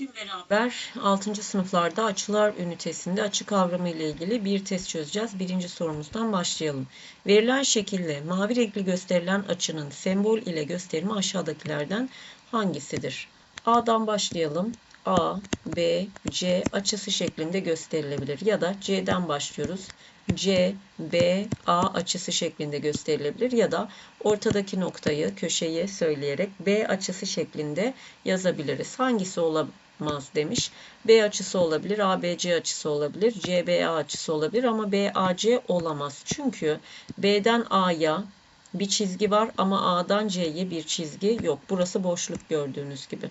Bugün beraber 6. sınıflarda açılar ünitesinde açı kavramı ile ilgili bir test çözeceğiz. Birinci sorumuzdan başlayalım. Verilen şekilde mavi renkli gösterilen açının sembol ile gösterimi aşağıdakilerden hangisidir? A'dan başlayalım. A, B, C açısı şeklinde gösterilebilir ya da C'den başlıyoruz. C, B, A açısı şeklinde gösterilebilir ya da ortadaki noktayı, köşeyi söyleyerek B açısı şeklinde yazabiliriz. Hangisi olamaz demiş. B açısı olabilir, ABC açısı olabilir, CBA açısı olabilir ama BAC olamaz. Çünkü B'den A'ya bir çizgi var ama A'dan C'ye bir çizgi yok. Burası boşluk gördüğünüz gibi.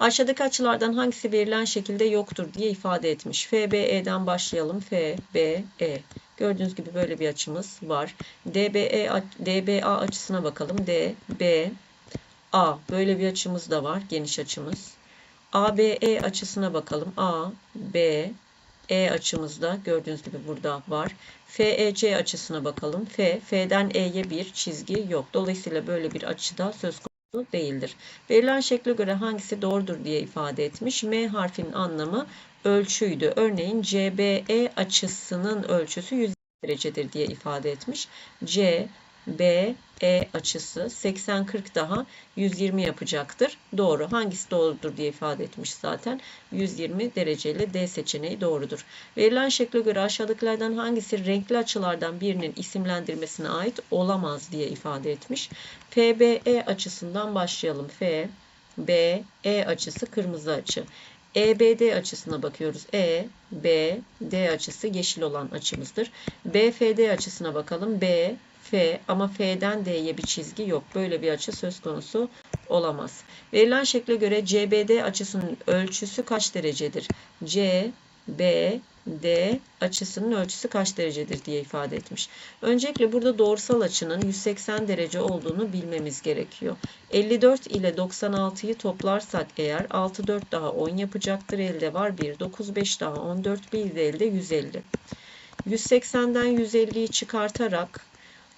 Aşağıdaki açılardan hangisi verilen şekilde yoktur diye ifade etmiş. FBE'den başlayalım. FBE. Gördüğünüz gibi böyle bir açımız var. DBE, DBA açısına bakalım. DBA. Böyle bir açımız da var. Geniş açımız. ABE açısına bakalım. A, B, E açımızda gördüğünüz gibi burada var. FEC açısına bakalım. F, F'den E'ye bir çizgi yok. Dolayısıyla böyle bir açıda söz konusu değildir. Verilen şekle göre hangisi doğrudur diye ifade etmiş. M harfinin anlamı ölçüydü. Örneğin CBE açısının ölçüsü 100 derecedir diye ifade etmiş. C, B, E açısı 80-40 daha 120 yapacaktır. Doğru. Hangisi doğrudur diye ifade etmiş zaten. 120 dereceyle D seçeneği doğrudur. Verilen şekle göre aşağıdakilerden hangisi renkli açılardan birinin isimlendirmesine ait olamaz diye ifade etmiş. FBE açısından başlayalım. F, B, E açısı kırmızı açı. EBD açısına bakıyoruz. E, B, D açısı yeşil olan açımızdır. BFD açısına bakalım. B, F ama F'den D'ye bir çizgi yok. Böyle bir açı söz konusu olamaz. Verilen şekle göre CBD açısının ölçüsü kaç derecedir? C, B, D açısının ölçüsü kaç derecedir diye ifade etmiş. Öncelikle burada doğrusal açının 180 derece olduğunu bilmemiz gerekiyor. 54 ile 96'yı toplarsak eğer 6 4 daha 10 yapacaktır. Elde var 1 9 5 daha 14 bir de elde 150. 180'den 150'yi çıkartarak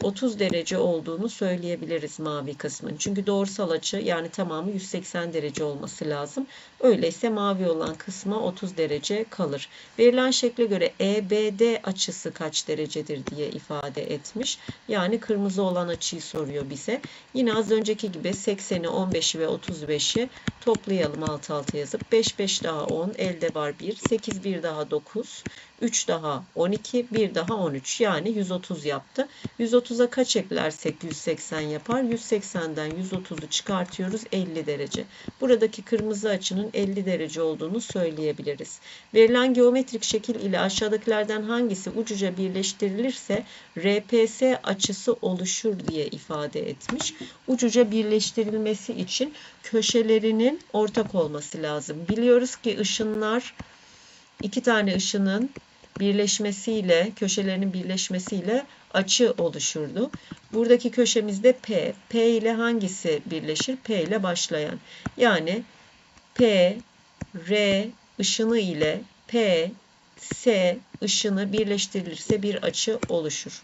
30 derece olduğunu söyleyebiliriz mavi kısmın. Çünkü doğrusal açı yani tamamı 180 derece olması lazım. Öyleyse mavi olan kısma 30 derece kalır. Verilen şekle göre EBD açısı kaç derecedir diye ifade etmiş. Yani kırmızı olan açıyı soruyor bize. Yine az önceki gibi 80'i, 15'i ve 35'i toplayalım alt alta yazıp 5 5 daha 10 elde var 1 8 1 daha 9 3 daha 12 1 daha 13 yani 130 yaptı. 130'a kaç eklersek 180 yapar. 180'den 130'u çıkartıyoruz 50 derece. Buradaki kırmızı açının 50 derece olduğunu söyleyebiliriz. Verilen geometrik şekil ile aşağıdakilerden hangisi ucuca birleştirilirse RPS açısı oluşur diye ifade etmiş. Ucuca birleştirilmesi için köşelerinin ortak olması lazım. Biliyoruz ki ışınlar iki tane ışının birleşmesiyle, köşelerinin birleşmesiyle açı oluşurdu. Buradaki köşemizde P. P ile hangisi birleşir? P ile başlayan. Yani P, R ışını ile P, S ışını birleştirilirse bir açı oluşur.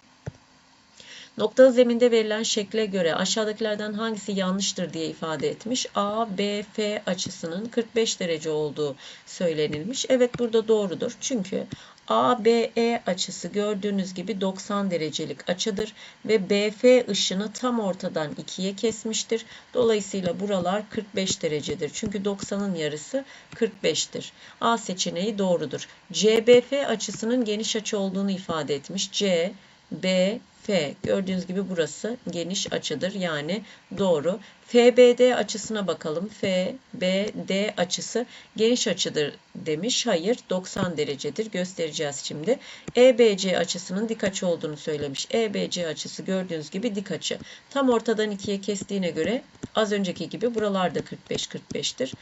Noktalı zeminde verilen şekle göre aşağıdakilerden hangisi yanlıştır diye ifade etmiş. A, B, F açısının 45 derece olduğu söylenilmiş. Evet burada doğrudur. Çünkü ABE açısı gördüğünüz gibi 90 derecelik açıdır ve BF ışını tam ortadan ikiye kesmiştir. Dolayısıyla buralar 45 derecedir. Çünkü 90'ın yarısı 45'tir. A seçeneği doğrudur. CBF açısının geniş açı olduğunu ifade etmiş. C, B, F. Gördüğünüz gibi burası geniş açıdır. Yani doğru. FBD açısına bakalım. FBD açısı geniş açıdır demiş. Hayır 90 derecedir. Göstereceğiz şimdi. EBC açısının dik açı olduğunu söylemiş. EBC açısı gördüğünüz gibi dik açı. Tam ortadan ikiye kestiğine göre az önceki gibi buralarda 45-45'tir.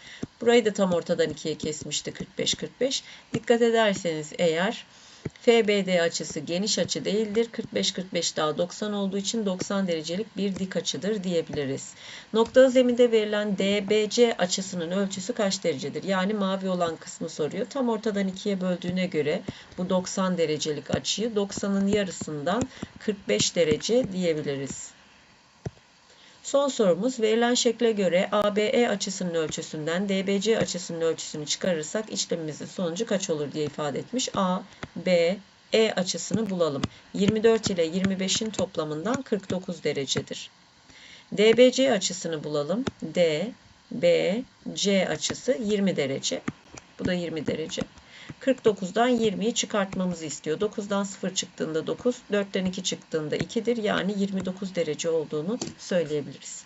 Burayı da tam ortadan ikiye kesmişti 45-45. Dikkat ederseniz eğer FBD açısı geniş açı değildir. 45-45 daha 90 olduğu için 90 derecelik bir dik açıdır diyebiliriz. Noktalı zeminde verilen DBC açısının ölçüsü kaç derecedir? Yani mavi olan kısmı soruyor. Tam ortadan ikiye böldüğüne göre bu 90 derecelik açıyı 90'ın yarısından 45 derece diyebiliriz. Son sorumuz verilen şekle göre ABE açısının ölçüsünden DBC açısının ölçüsünü çıkarırsak işlemimizin sonucu kaç olur diye ifade etmiş. A, B, E açısını bulalım. 24 ile 25'in toplamından 49 derecedir. DBC açısını bulalım. D, B, C açısı 20 derece. Bu da 20 derece. 49'dan 20'yi çıkartmamızı istiyor. 9'dan 0 çıktığında 9, 4'ten 2 çıktığında 2'dir. Yani 29 derece olduğunu söyleyebiliriz.